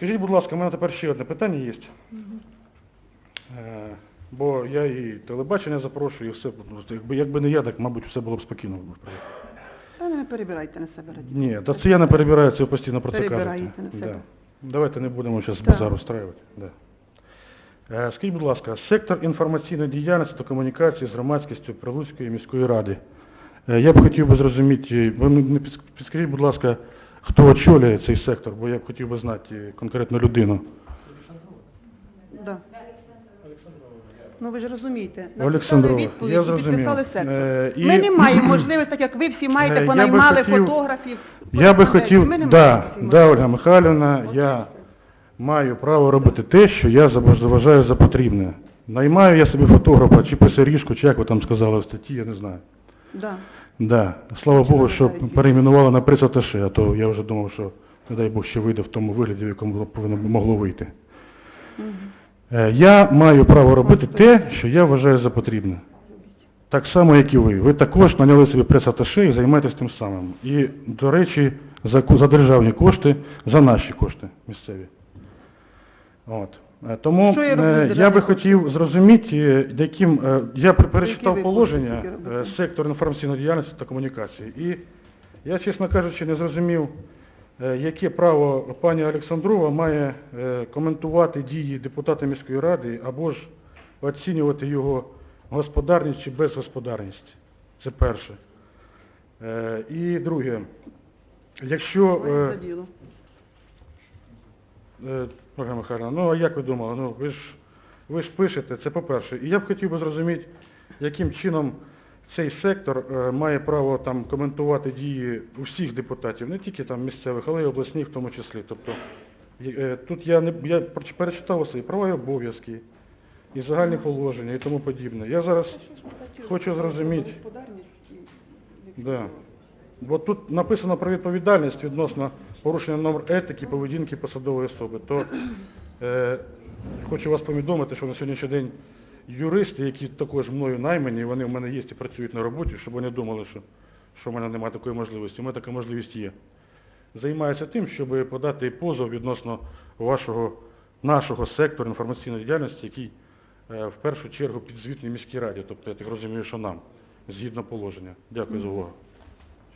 Скажіть, будь ласка, у мене тепер ще одне питання є. Е, Бо я і телебачення запрошую, і все, якби, якби не я, так, мабуть, все було б спокійно. Та не перебирайте на себе радіо. Ні, та це я не перебираю, це ви постійно про це кажете. На себе. Да. Давайте не будемо зараз базар устраювати. Да. Е, Скажіть, будь ласка, сектор інформаційної діяльності та комунікації з громадськістю Прилуцької міської ради. Е, Я б хотів би зрозуміти, ви підскажіть, будь ласка, хто очолює цей сектор, бо я б хотів би знати конкретну людину. Да. Ну ви ж розумієте, Олександрова, відповідь я і зрозумів. підписали сектор. Е, і- Ми не маємо можливості, так як ви всі Е, маєте, я би понаймали хотів- фотографів. Я би фотографів. хотів, Ми не да, маємо да, Ольга. Михайлівна, я маю право робити те, що я заб- заважаю за потрібне. Наймаю я собі фотографа, чи писарішку, чи як ви там сказали в статті, я не знаю. Да. Да. Слава Богу, що перейменували на пресаташе, а то я вже думав, що, не дай Бог, ще вийде в тому вигляді, в якому повинно могло вийти. Е, Я маю право робити те, що я вважаю за потрібне. Так само, як і ви. Ви також наняли собі прес-аташе і займаєтесь тим самим. І, до речі, за, за державні кошти, за наші кошти місцеві. От. Е, Тому Що я роблю е, з я би хотів зрозуміти, е, яким е, я пер- перечитав положення тільки е, робите? сектор інформаційної діяльності та комунікації. І я, чесно кажучи, не зрозумів, е, яке право пані Олександрова має е, коментувати дії депутата міської ради або ж оцінювати його господарність чи безгосподарність. Це перше. Е, І друге, якщо... Е, за діло. Е, Ольга Михайловна, ну а як ви думали? Ну ви ж ви ж пишете, це по-перше. І я б хотів би зрозуміти, яким чином цей сектор е, має право там коментувати дії усіх депутатів, не тільки там місцевих, але й обласних в тому числі. Тобто е, тут я не я перечитав свої права і обов'язки, і загальні положення і тому подібне. Я зараз хочу зрозуміти. Да. Бо тут написано про відповідальність відносно порушення норм етики, поведінки посадової особи. То е, хочу вас повідомити, що на сьогоднішній день юристи, які також мною наймані, вони в мене є і працюють на роботі, щоб вони думали, що, що в мене немає такої можливості. У мене така можливість є. Займаються тим, щоб подати позов відносно вашого, нашого сектору інформаційної діяльності, який е, в першу чергу підзвітний міській раді. Тобто я так розумію, що нам, згідно положення. Дякую за увагу.